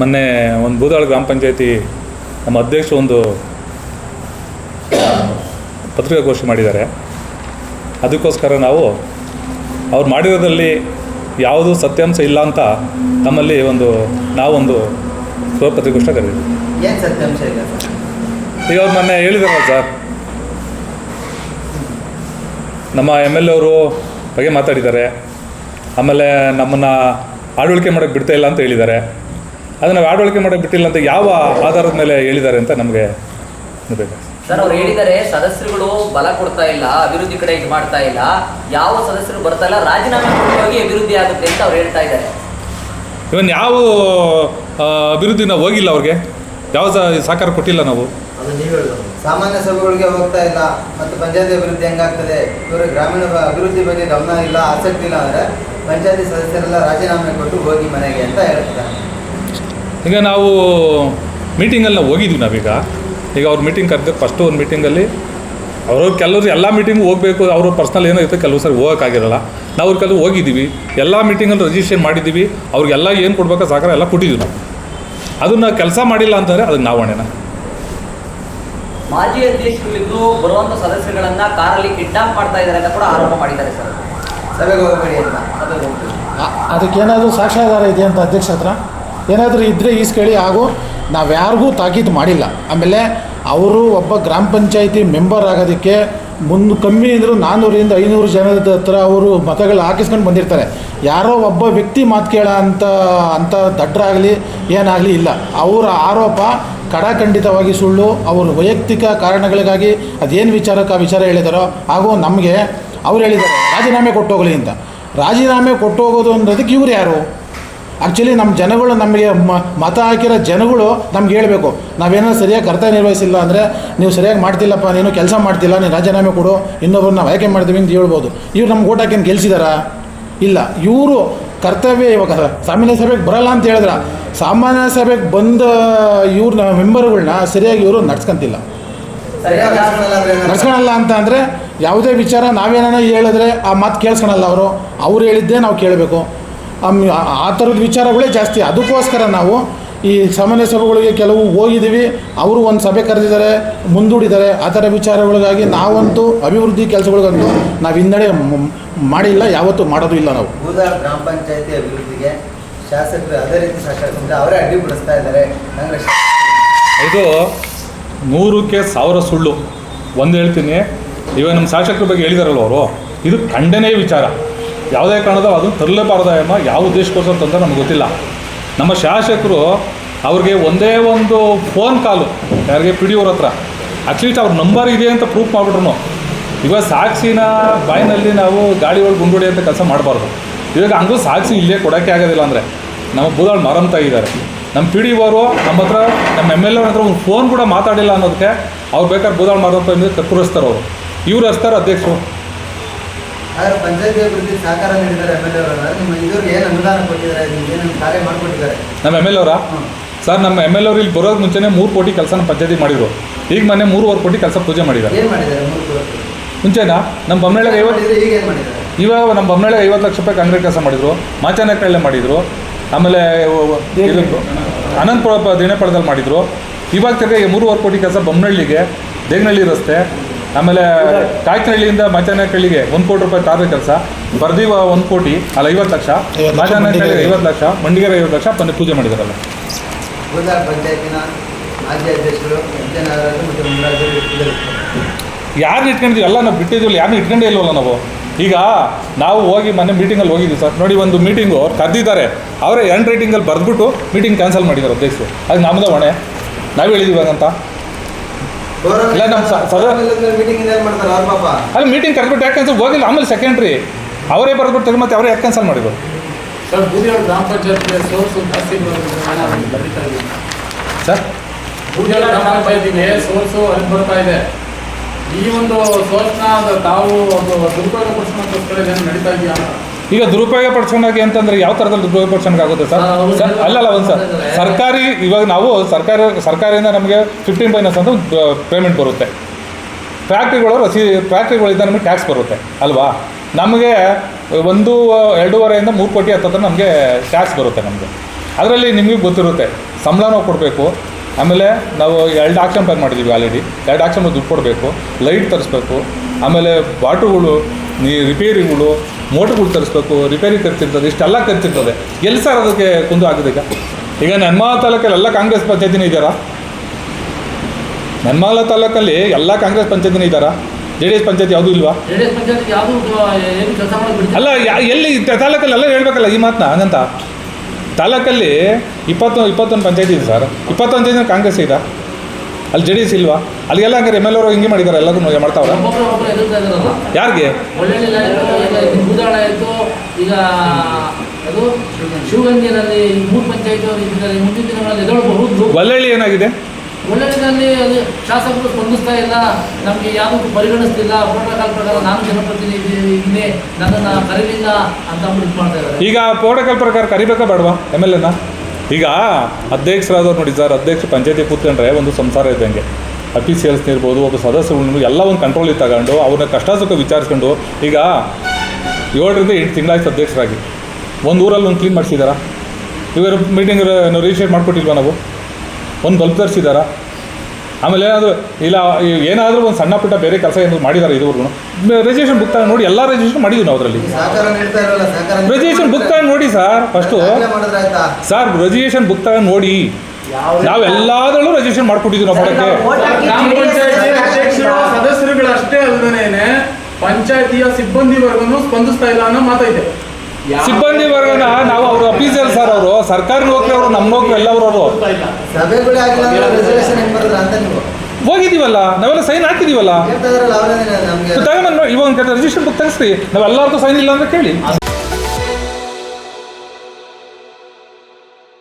ಮೊನ್ನೆ ಒಂದು ಬೂದಾಳ ಗ್ರಾಮ ಪಂಚಾಯತಿ ನಮ್ಮ ಅಧ್ಯಕ್ಷರು ಒಂದು ಪತ್ರಿಕಾ ಪತ್ರಿಕಾಗೋಷ್ಠಿ ಮಾಡಿದ್ದಾರೆ. ಅದಕ್ಕೋಸ್ಕರ ನಾವು ಅವ್ರು ಮಾಡಿರೋದ್ರಲ್ಲಿ ಯಾವುದು ಸತ್ಯಾಂಶ ಇಲ್ಲ ಅಂತ ನಮ್ಮಲ್ಲಿ ಒಂದು ನಾವೊಂದು ಸತ್ಯಾಂಶ ಇದೆ ಸರ್? ಈಗ ಅವ್ರು ಮೊನ್ನೆ ಹೇಳಿದಾರಲ್ಲ ಸರ್ ನಮ್ಮ ಎಂ ಎಲ್ ಅವರು ಬಗ್ಗೆ ಮಾತಾಡಿದ್ದಾರೆ. ಆಮೇಲೆ ನಮ್ಮನ್ನು ಆಡಳಿಕೆ ಮಾಡೋಕ್ಕೆ ಬಿಡ್ತಾ ಇಲ್ಲ ಅಂತ ಹೇಳಿದ್ದಾರೆ. ಅದನ್ನು ನಾವು ಆಡಳಿಕೆ ಮಾಡೋಕ್ಕೆ ಬಿಟ್ಟಿಲ್ಲ ಅಂತ ಯಾವ ಆಧಾರದ ಮೇಲೆ ಹೇಳಿದ್ದಾರೆ ಅಂತ ನಮಗೆ ಸರ್ ಅವ್ರು ಹೇಳಿದ್ದಾರೆ ಸದಸ್ಯರುಗಳು ಬಲ ಕೊಡ್ತಾ ಇಲ್ಲ ಅಭಿವೃದ್ಧಿ ಕಡೆ ಇದು ಮಾಡ್ತಾ ಇಲ್ಲ. ಯಾವ ಸದಸ್ಯರು ಬರ್ತಾ ಇಲ್ಲ ರಾಜೀನಾಮೆ ಹೋಗಿ ಅಭಿವೃದ್ಧಿ ಆಗುತ್ತೆ ಅಂತ ಅವ್ರು ಹೇಳ್ತಾ ಇದ್ದಾರೆ. ಇವನ್ ಯಾವ ಅಭಿವೃದ್ಧಿನ ಅಭಿವೃದ್ಧಿ ನಾವು ಹೋಗಿಲ್ಲ ಅವ್ರಿಗೆ? ಯಾವ ಸಹಕಾರ ಕೊಟ್ಟಿಲ್ಲ ನಾವು? ಸಾಮಾನ್ಯ ಸಭೆಗಳಿಗೆ ಹೋಗ್ತಾ ಇಲ್ಲ ಮತ್ತು ಪಂಚಾಯತಿ ಅಭಿವೃದ್ಧಿ ಹೆಂಗಾಗ್ತದೆ? ಇವರು ಗ್ರಾಮೀಣ ಅಭಿವೃದ್ಧಿ ಬಗ್ಗೆ ಗಮನ ಇಲ್ಲ ಆಸಕ್ತಿ ಇಲ್ಲ ಅಂದರೆ ಪಂಚಾಯತಿ ಸದಸ್ಯರೆಲ್ಲ ರಾಜೀನಾಮೆ ಕೊಟ್ಟು ಹೋಗಿ ಮನೆಗೆ ಅಂತ ಹೇಳ್ತಾರೆ ಈಗ ನಾವು ಮೀಟಿಂಗಲ್ಲಿ ನಾವು ಹೋಗಿದ್ವಿ ನಾವೀಗ. ಈಗ ಅವ್ರ ಮೀಟಿಂಗ್ ಕರೆದು ಫಸ್ಟು ಒಂದು ಮೀಟಿಂಗಲ್ಲಿ ಅವರು ಕೆಲವರು ಎಲ್ಲ ಮೀಟಿಂಗು ಹೋಗಬೇಕು ಅವರು ಪರ್ಸ್ನಲ್ ಏನೋ ಇರುತ್ತೆ ಕೆಲವು ಸರಿ ಹೋಗೋಕ್ಕಾಗಿರಲ್ಲ. ನಾವು ಅವ್ರ ಕೆಲವು ಹೋಗಿದ್ದೀವಿ. ಎಲ್ಲ ಮೀಟಿಂಗಲ್ಲಿ ರಿಜಿಸ್ಟ್ರೇಷನ್ ಮಾಡಿದ್ದೀವಿ. ಅವ್ರಿಗೆಲ್ಲ ಏನು ಕೊಡ್ಬೇಕೋ ಸಹಕಾರ ಎಲ್ಲ ಕೊಟ್ಟಿದ್ದೀವಿ ನಾವು. ಅದನ್ನು ಕೆಲಸ ಮಾಡಿಲ್ಲ ಅಂತಂದರೆ ಅದಕ್ಕೆ ನಾವು ಹೊಣೆನ. ಮಾಜಿ ಅಧ್ಯಕ್ಷರು ಬರುವಂಥ ಸದಸ್ಯರುಗಳನ್ನ ಕಾರಲ್ಲಿ ಕಿಡ್ನಾಪ್ ಮಾಡ್ತಾ ಇದ್ದಾರೆ ಅಂತ ಕೂಡ ಆರೋಪ ಮಾಡಿದ್ದಾರೆ ಸರ್. ಸಭೆಗೆ ಹೋಗಬೇಡಿ ಅಂತ. ಅದಕ್ಕೇನಾದರೂ ಸಾಕ್ಷ್ಯಾಧಾರ ಇದೆಯಾ ಅಂತ ಅಧ್ಯಕ್ಷ ಹತ್ರ? ಏನಾದರೂ ಇದ್ದರೆ ಈಸ್ಕೇಳಿ ಹಾಗೂ ನಾವು ಯಾರಿಗೂ ತಾಕೀತು ಮಾಡಿಲ್ಲ. ಆಮೇಲೆ ಅವರು ಒಬ್ಬ ಗ್ರಾಮ ಪಂಚಾಯಿತಿ ಮೆಂಬರ್ ಆಗೋದಕ್ಕೆ ಮುಂದೆ ಕಮ್ಮಿ ಅಂದರೂ ನಾನ್ನೂರಿಂದ ಐನೂರು ಜನದ ಹತ್ರ ಅವರು ಮತಗಳು ಹಾಕಿಸ್ಕೊಂಡು ಬಂದಿರ್ತಾರೆ. ಯಾರೋ ಒಬ್ಬ ವ್ಯಕ್ತಿ ಮಾತು ಕೇಳ ಅಂತ ಅಂಥ ದಡ್ಡರಾಗಲಿ ಏನಾಗಲಿ ಇಲ್ಲ. ಅವರ ಆರೋಪ ಕಡಾಖಂಡಿತವಾಗಿ ಸುಳ್ಳು. ಅವರು ವೈಯಕ್ತಿಕ ಕಾರಣಗಳಿಗಾಗಿ ಅದೇನು ವಿಚಾರಕ್ಕೆ ಆ ವಿಚಾರ ಹೇಳಿದಾರೋ, ಹಾಗೂ ನಮಗೆ ಅವ್ರು ಹೇಳಿದ್ದಾರೆ ರಾಜೀನಾಮೆ ಕೊಟ್ಟೋಗಲಿ ಅಂತ. ರಾಜೀನಾಮೆ ಕೊಟ್ಟೋಗೋದು ಅನ್ನೋದಕ್ಕೆ ಇವ್ರು ಯಾರು? ಆ್ಯಕ್ಚುಲಿ ನಮ್ಮ ಜನಗಳು ನಮಗೆ ಮತ ಹಾಕಿರೋ ಜನಗಳು ನಮ್ಗೆ ಹೇಳಬೇಕು. ನಾವೇನಾದ್ರು ಸರಿಯಾಗಿ ಕರ್ತವ್ಯ ನಿರ್ವಹಿಸಿಲ್ಲ ಅಂದರೆ ನೀವು ಸರಿಯಾಗಿ ಮಾಡ್ತಿಲ್ಲಪ್ಪ, ನೀನು ಕೆಲಸ ಮಾಡ್ತಿಲ್ಲ, ನೀನು ರಾಜೀನಾಮೆ ಕೊಡು ಇನ್ನೊಬ್ಬರು ನಾವು ಆಯ್ಕೆ ಮಾಡ್ತೀವಿ ಅಂತ ಹೇಳ್ಬೋದು. ಇವ್ರು ನಮ್ಗೆ ಓಟ್ ಹಾಕಿ ಗೆಲ್ಸಿದಾರಾ? ಇಲ್ಲ. ಇವರು ಕರ್ತವ್ಯ ಇವಾಗ ಸಾಮಾನ್ಯ ಸಭೆಗೆ ಬರಲ್ಲ ಅಂತ ಹೇಳಿದ್ರ. ಸಾಮಾನ್ಯ ಸಭೆಗೆ ಬಂದ ಇವ್ರನ್ನ ಮೆಂಬರ್ಗಳನ್ನ ಸರಿಯಾಗಿ ಇವರು ನಡ್ಸ್ಕೊಂತಿಲ್ಲ. ನಡ್ಸ್ಕೊಳಲ್ಲ ಅಂತ ಅಂದರೆ ಯಾವುದೇ ವಿಚಾರ ನಾವೇನೇ ಹೇಳಿದ್ರೆ ಆ ಮಾತು ಕೇಳಿಸ್ಕೊಳಲ್ಲ ಅವರು. ಅವ್ರು ಹೇಳಿದ್ದೇ ನಾವು ಕೇಳಬೇಕು. ಆ- ಆ ಥರದ ವಿಚಾರಗಳೇ ಜಾಸ್ತಿ. ಅದಕ್ಕೋಸ್ಕರ ನಾವು ಈ ಸಾಮಾನ್ಯ ಸಭೆಗಳಿಗೆ ಕೆಲವು ಹೋಗಿದ್ದೀವಿ. ಅವರು ಒಂದು ಸಭೆ ಕರೆದಿದ್ದಾರೆ ಮುಂದೂಡಿದ್ದಾರೆ. ಆ ಥರ ವಿಚಾರಗಳಿಗಾಗಿ ನಾವಂತೂ ಅಭಿವೃದ್ಧಿ ಕೆಲಸಗಳಿಗಂತೂ ನಾವು ಹಿನ್ನಡೆ ಮಾಡಿಲ್ಲ ಯಾವತ್ತೂ ಮಾಡೋದು ಇಲ್ಲ ನಾವು. ಗ್ರಾಮ ಪಂಚಾಯತಿ ಅಭಿವೃದ್ಧಿಗೆ ಶಾಸಕರು ಅದೇ ರೀತಿ ಸಹಕರಿಸಿದ್ರೆ ಅವರೇ ಅಡ್ಡಿಪಡಿಸ್ತಾ ಇದ್ದಾರೆ. ಇದು ನೂರಕ್ಕೆ ಸಾವಿರ ಸುಳ್ಳು. ಒಂದು ಹೇಳ್ತೀನಿ. ಇವಾಗ ನಮ್ಮ ಶಾಸಕರ ಬಗ್ಗೆ ಹೇಳಿದಾರಲ್ಲ ಅವರು. ಇದು ಖಂಡನೆಯ ವಿಚಾರ. ಯಾವುದೇ ಕಾರಣದ ಅದನ್ನು ತರಲೇಬಾರ್ದ ಎಂಬ ಯಾವ ಉದ್ದೇಶಕ್ಕೋಸ್ಕರ ಅಂತಂದ್ರೆ ನಮ್ಗೆ ಗೊತ್ತಿಲ್ಲ. ನಮ್ಮ ಶಾಸಕರು ಅವ್ರಿಗೆ ಒಂದೇ ಒಂದು ಫೋನ್ ಕಾಲು, ಯಾರಿಗೆ ಪಿ ಡಿ ಅವ್ರ ಹತ್ರ. ಅಟ್ಲೀಸ್ಟ್ ಅವ್ರ ನಂಬರ್ ಇದೆ ಅಂತ ಪ್ರೂಫ್ ಮಾಡಿಬಿಟ್ರು ಇವಾಗ ಸಾಕ್ಷಿನ ಬಾಯಿನಲ್ಲಿ ನಾವು ಗಾಡಿ ಒಳಗೆ ಗುಂಡುಡಿ ಅಂತ ಕೆಲಸ ಮಾಡಬಾರ್ದು. ಇವಾಗ ಹಂಗೂ ಸಾಕ್ಷಿ ಇಲ್ಲೇ ಕೊಡೋಕ್ಕೆ ಆಗೋದಿಲ್ಲ ಅಂದರೆ. ನಮ್ಮ ಬೂದಾಳ್ ಮರಂತ ಇದ್ದಾರೆ. ನಮ್ಮ ಪಿ ಡಿ ಅವರು ನಮ್ಮ ಹತ್ರ, ನಮ್ಮ ಎಂ ಎಲ್ ಎ ಹತ್ರ ಒಂದು ಫೋನ್ ಕೂಡ ಮಾತಾಡಿಲ್ಲ ಅನ್ನೋದಕ್ಕೆ ಅವ್ರು ಬೇಕಾದ್ರೆ ಬೂದಾಳ್ ಮಾರಂತ ಇಂದ ಕತ್ತರಿಸ್ತಾರೆ ಅವರು. ಇವ್ರು ಹಚ್ತಾರೆ ಅಧ್ಯಕ್ಷರು. ಆದರೆ ಪಂಚಾಯತಿ ಅಭಿವೃದ್ಧಿ ಸಹಕಾರ ನೀಡಿದ್ದಾರೆ ಎಂ ಎಲ್ ಎ ನಿಮ್ಮ ಇವ್ರಿಗೆ ಏನು ಅನುದಾನ ಕೊಟ್ಟಿದ್ದಾರೆ? ನಿಮ್ಗೆ ಏನೇನು ಕಾರ್ಯ ಮಾಡಿಕೊಟ್ಟಿದ್ದಾರೆ? ನಮ್ಮ ಎಂ ಎಲ್ ಅವರಾ? ಸರ್ ನಮ್ಮ ಎಂ ಎಲ್ ಅವ್ರು ಇಲ್ಲಿ ಬರೋದು ಮುಂಚೆನೇ ಮೂರು ಕೋಟಿ ಕೆಲಸನ ಪಂಚಾಯತಿ ಮಾಡಿದ್ರು. ಈಗ ಮೊನ್ನೆ ಮೂರುವರೆ ಕೋಟಿ ಕೆಲಸ ಪೂಜೆ ಮಾಡಿದ್ದಾರೆ. ಏನು ಮಾಡಿದ್ದಾರೆ ಮೂರು ಕೋಟಿ? ಮುಂಚೆನಾ? ನಮ್ಮ ಬೊಮ್ಮನಳ್ಳಿಗೆ ಐವತ್ತು ಮಾಡಿದ್ರೆ? ಈಗ ಏನು ಮಾಡಿದ್ದಾರೆ? ಇವಾಗ ನಮ್ಮ ಬೊಮ್ಮನಳ್ಳಿಗೆ ಐವತ್ತು ಲಕ್ಷ ರೂಪಾಯಿ ಕಾಂಗ್ರೆಸ್ ಕೆಲಸ ಮಾಡಿದ್ರು. ಮಾಚನಕಳ್ಳೆ ಮಾಡಿದ್ರು. ಆಮೇಲೆ ಅನಂತಪುರ ದಿನಪಳದಲ್ಲಿ ಮಾಡಿದ್ರು. ಇವಾಗ ತಿರ್ಗಿ ಮೂರುವರೆ ಕೋಟಿ ಕೆಲಸ ಬೊಮ್ಮನಹಳ್ಳಿಗೆ ದೇಗನಹಳ್ಳಿ ರಸ್ತೆ ಆಮೇಲೆ ಕಾಯ್ಕನಹಳ್ಳಿಯಿಂದ ಮಾಚನಕಳ್ಳಿಗೆ ಒಂದು ಕೋಟಿ ರೂಪಾಯಿ ತಾರದ ಕೆಲಸ. ಬರ್ದಿವ ಒಂದು ಕೋಟಿ ಅಲ್ಲ ಐವತ್ತು ಲಕ್ಷ. ಲಕ್ಷ, ಐವತ್ತು ಲಕ್ಷ ಮಂಡಿಗೆರೆ ಐವತ್ತು ಲಕ್ಷ ಬಂದು ಪೂಜೆ ಮಾಡಿದಾರಲ್ಲ. ಯಾರು ಪಂಚಾಯತಿನ ಮಾಜಿ ಅಧ್ಯಕ್ಷರು ಯಾರನ್ನ ಇಟ್ಕೊಂಡಿದ್ದೀವಿ? ಎಲ್ಲ ನಾವು ಬಿಟ್ಟಿದ್ದೀವಿ ಯಾರು ಇಟ್ಕೊಂಡೇ ಇಲ್ವಲ್ಲ ನಾವು? ಈಗ ನಾವು ಹೋಗಿ ಮೊನ್ನೆ ಮೀಟಿಂಗಲ್ಲಿ ಹೋಗಿದ್ವಿ ಸರ್. ನೋಡಿ ಒಂದು ಮೀಟಿಂಗು ಅವ್ರು ಕರೆದಿದ್ದಾರೆ. ಅವರೇ ಎಂಡ್ ರೈಟಿಂಗಲ್ಲಿ ಬರೆದ್ಬಿಟ್ಟು ಮೀಟಿಂಗ್ ಕ್ಯಾನ್ಸಲ್ ಮಾಡಿದ್ದಾರೆ ಅಧ್ಯಕ್ಷರು. ಅದು ನಮ್ಮದೇ ಹೊಣೆ. ನಾವು ಹೇಳಿದ್ದೀವಿ ಹಾಗಂತ. ಇಲ್ಲ, ನಮ್ಮ ಸದಾ- ಅಲ್ಲಿ ಮೀಟಿಂಗ್ ಕರೆದ್ಬಿಟ್ಟು ಯಾಕೆ ಕ್ಯಾನ್ಸಲ್ ಹೋಗಿಲ್ಲ ಆಮೇಲೆ ಸೆಕೆಂಡ್ರಿ ಅವರೇ ಬರೆದ್ಬಿಟ್ಟು ತೆಗೆದು ಮತ್ತೆ ಅವರೇ ಯಾಕೆ ಕ್ಯಾನ್ಸಲ್ ಮಾಡಿದ್ರು ಸರ್ ಸೋರ್ಸು ಅಲ್ಲಿ ಬರ್ತಾ ಇದೆ. ಈ ಒಂದು ಸೋರ್ಸ್ನ ತಾವು ಒಂದು ದುರುಪಯೋಗ ಏನು ನಡೀತಾ ಇದೆಯಾ ಈಗ ದುರುಪಯೋಗ ಪಡ್ಸ್ಕೊಂಡಾಗಿ ಅಂತಂದ್ರೆ ಯಾವ ಥರದಲ್ಲಿ ದುರುಪಯೋಗ ಆಗುತ್ತೆ ಸರ್. ಸರ್ ಅಲ್ಲಲ್ಲ ಒಂದು ಸರ್. ಸರ್ಕಾರಿ ಇವಾಗ ನಾವು ಸರ್ಕಾರ ಸರ್ಕಾರದಿಂದ ನಮಗೆ ಫಿಫ್ಟೀನ್ ಫೈನಾನ್ಸ್ ಅಂತ ಪೇಮೆಂಟ್ ಬರುತ್ತೆ. ಫ್ಯಾಕ್ಟ್ರಿಗಳು ರಸಿ ಫ್ಯಾಕ್ಟ್ರಿಗಳಿಂದ ನಮಗೆ ಟ್ಯಾಕ್ಸ್ ಬರುತ್ತೆ ಅಲ್ವಾ? ನಮಗೆ ಒಂದು ಎರಡೂವರೆಯಿಂದ ಮೂರು ಕೋಟಿ ಹತ್ತತ್ರ ನಮಗೆ ಟ್ಯಾಕ್ಸ್ ಬರುತ್ತೆ ನಮಗೆ. ಅದರಲ್ಲಿ ನಿಮಗೆ ಗೊತ್ತಿರುತ್ತೆ ಸಂಬಳನೂ ಕೊಡಬೇಕು ಆಮೇಲೆ ನಾವು ಎರಡು ಆಕ್ಷನ್ ಪ್ಯಾನ್ ಮಾಡಿದ್ದೀವಿ ಆಲ್ರೆಡಿ ಎರಡು ಆಕ್ಷನ್ ದುಡ್ಡು ಕೊಡಬೇಕು ಲೈಟ್ ತರಿಸ್ಬೇಕು ಆಮೇಲೆ ಬಾಟುಗಳು ನೀ ರಿಪೇರಿಗಳು ಮೋಟ್ರುಗಳು ತರಿಸ್ಬೇಕು ರಿಪೇರಿ ಖರ್ಚಿರ್ತದೆ ಇಷ್ಟೆಲ್ಲ ಖರ್ಚಿರ್ತದೆ ಎಲ್ಲಿ ಸರ್ ಅದಕ್ಕೆ ಕುಂದು ಆಗಿದೆ ಈಗ? ಈಗ ನೆನ್ಮಾ ತಾಲೂಕಲ್ಲಿ ಎಲ್ಲ ಕಾಂಗ್ರೆಸ್ ಪಂಚಾಯತಿನ ಇದ್ದಾರಾ? ನೆನ್ಮಾಲ ತಾಲೂಕಲ್ಲಿ ಎಲ್ಲ ಕಾಂಗ್ರೆಸ್ ಪಂಚಾಯತಿನ ಇದ್ದಾರಾ? ಜೆ ಡಿ ಎಸ್ ಪಂಚಾಯತಿ ಯಾವುದೂ ಇಲ್ವಾ? ಅಲ್ಲ ಎಲ್ಲಿ ತಾಲೂಕಲ್ಲಿ ಎಲ್ಲ ಹೇಳ್ಬೇಕಲ್ಲ ಈ ಮಾತನ್ನ ಹಂಗಂತ. ತಾಲೂಕಲ್ಲಿ ಇಪ್ಪತ್ತೊಂದು ಇಪ್ಪತ್ತೊಂದು ಪಂಚಾಯತಿ ಇದೆ ಸರ್. ಇಪ್ಪತ್ತೊಂದು ಜನ ಕಾಂಗ್ರೆಸ್ ಇದೆ ಅಲ್ಲಿ ಜೆ ಡಿ ಎಸ್ ಇಲ್ವಾ? ಅಲ್ಲಿಗೆಲ್ಲ ಹಂಗಾರೆ ಎಂ ಎಲ್ ಅವರು ಹಿಂಗೆ ಮಾಡಿದ್ದಾರೆ ಎಲ್ಲದನ್ನು ಮಾಡ್ತಾವ್ರ? ಯಾರಿಗೆ? ಈಗ ಶಿವಗಂಗೆನಲ್ಲಿ ಮೂರು ಪಂಚಾಯತ್ ಮುಂದಿನ ದಿನಗಳಲ್ಲಿ ಎದುರಬಹುದು. ಒಳ್ಳಳ್ಳಿ ಏನಾಗಿದೆ? ಒಳ್ಳೆಳ್ಳಿನಲ್ಲಿ ಶಾಸಕರು ಸ್ಪಂದಿಸ್ತಾ ಇಲ್ಲ ನಮಗೆ ಯಾವುದಕ್ಕೂ ಪರಿಗಣಿಸ್ತಿಲ್ಲ ಪ್ರೋಟೋಕಾಲ್ ಪ್ರಕಾರ ನಾನು ಜನಪ್ರತಿನಿಧಿ ಇದ್ದೀನಿ ನನ್ನನ್ನು ಕರೀಲಿಲ್ಲ ಅಂತ ಮಾಡ್ತಾ ಇದ್ದಾರೆ. ಈಗ ಪ್ರೋಟೋಕಾಲ್ ಪ್ರಕಾರ ಕರಿಬೇಕಾ ಬೇಡವಾ ಎಂ ಎಲ್ ಎನ ಈಗ ಅಧ್ಯಕ್ಷರಾದವ್ರು ನೋಡಿ ಸರ್, ಅಧ್ಯಕ್ಷ ಪಂಚಾಯತಿ ಕೂತ್ಕೊಂಡ್ರೆ ಒಂದು ಸಂಸಾರ ಇದ್ದಂಗೆ. ಅಫೀಸಿಯಲ್ಸ್ನ ಇರ್ಬೋದು, ಒಬ್ಬ ಸದಸ್ಯರು ಎಲ್ಲ ಒಂದು ಕಂಟ್ರೋಲಿಗೆ ತಗೊಂಡು ಅವ್ರನ್ನ ಕಷ್ಟ ಸುಖ ವಿಚಾರಿಸ್ಕೊಂಡು, ಈಗ ಏಳರಿಂದ ಎಂಟು ತಿಂಗಳಾಯ್ತು ಅಧ್ಯಕ್ಷರಾಗಿ. ಒಂದು ಊರಲ್ಲಿ ಒಂದು ಕ್ಲೀನ್ ಮಾಡಿಸಿದಾರಾ? ಇವರು ಮೀಟಿಂಗ್ ರಿಜಿಸ್ಟ್ರೇಟ್ ಮಾಡಿಕೊಟ್ಟಿಲ್ವಾ ನಾವು? ಒಂದು ಬಲ್ಬ್ ತರಿಸಿದಾರಾ? ಆಮೇಲೆ ಏನಾದರೂ ಇಲ್ಲ ಏನಾದರೂ ಒಂದು ಸಣ್ಣ ಪುಟ್ಟ ಬೇರೆ ಕೆಲಸ ಏನಾದ್ರು ಮಾಡಿದ್ದಾರೆ ಇದುವರೆಗೂ. ರಿಜಿಸ್ಟ್ರೇಷನ್ ಬುಕ್ ತಗೊಂಡು ನೋಡಿ ಎಲ್ಲ ರಿಜಿಸ್ಟ್ರೇಷನ್ ಮಾಡಿದ್ವಿ ನಾವು ಅದರಲ್ಲಿ. ಸಹಕಾರ ನೀಡ್ತಾ ಇರಲ್ಲ ಸಹಕಾರ ರಿಜಿಸ್ಟ್ರೇಷನ್ ಬುಕ್ ತಗೊಂಡು ನೋಡಿ sir first sir registration book ತಗೊಂಡು ನೋಡಿ. ನಾವೆಲ್ಲದರಲ್ಲೂ ರಿಜಿಸ್ಟ್ರೇಷನ್ ಮಾಡ್ಕೊಟ್ಟಿದ್ವಿ ನಾವು ಮಾಡೋಕ್ಕೆ. ಗ್ರಾಮ ಪಂಚಾಯತಿ ಅಧ್ಯಕ್ಷರು ಸದಸ್ಯರುಗಳಷ್ಟೇ ಅಲ್ಲದೇನೆ ಪಂಚಾಯತಿಯ ಸಿಬ್ಬಂದಿ ವರ್ಗನು ಸ್ಪಂದಿಸ್ತಾ ಇಲ್ಲ ಅನ್ನೋ ಮಾತೈತೆ. ಸಿಬ್ಬಂದಿ ವರ್ಗನ ನಾವು ಅವರು ಅಫೀಸಿಯಲ್ ಸರ್ ಅವರು ಸರ್ಕಾರಿ ನೌಕರಿ ಅವರು ನಮ್ಮ ನೌಕರಿ ಎಲ್ಲವರು ಹೋಗಿದ್ದೀವಲ್ಲ ನಾವೆಲ್ಲ ಸೈನ್ ಹಾಕಿದೀವಲ್ಲ ಇವಾಗ ರಿಜಿಸ್ಟ್ರೇಷನ್ ಬುಕ್ ತೆಗಿಸ್ರಿ ನಾವೆಲ್ಲರಿಗೂ ಸೈನ್ ಇಲ್ಲ ಅಂತ ಕೇಳಿ.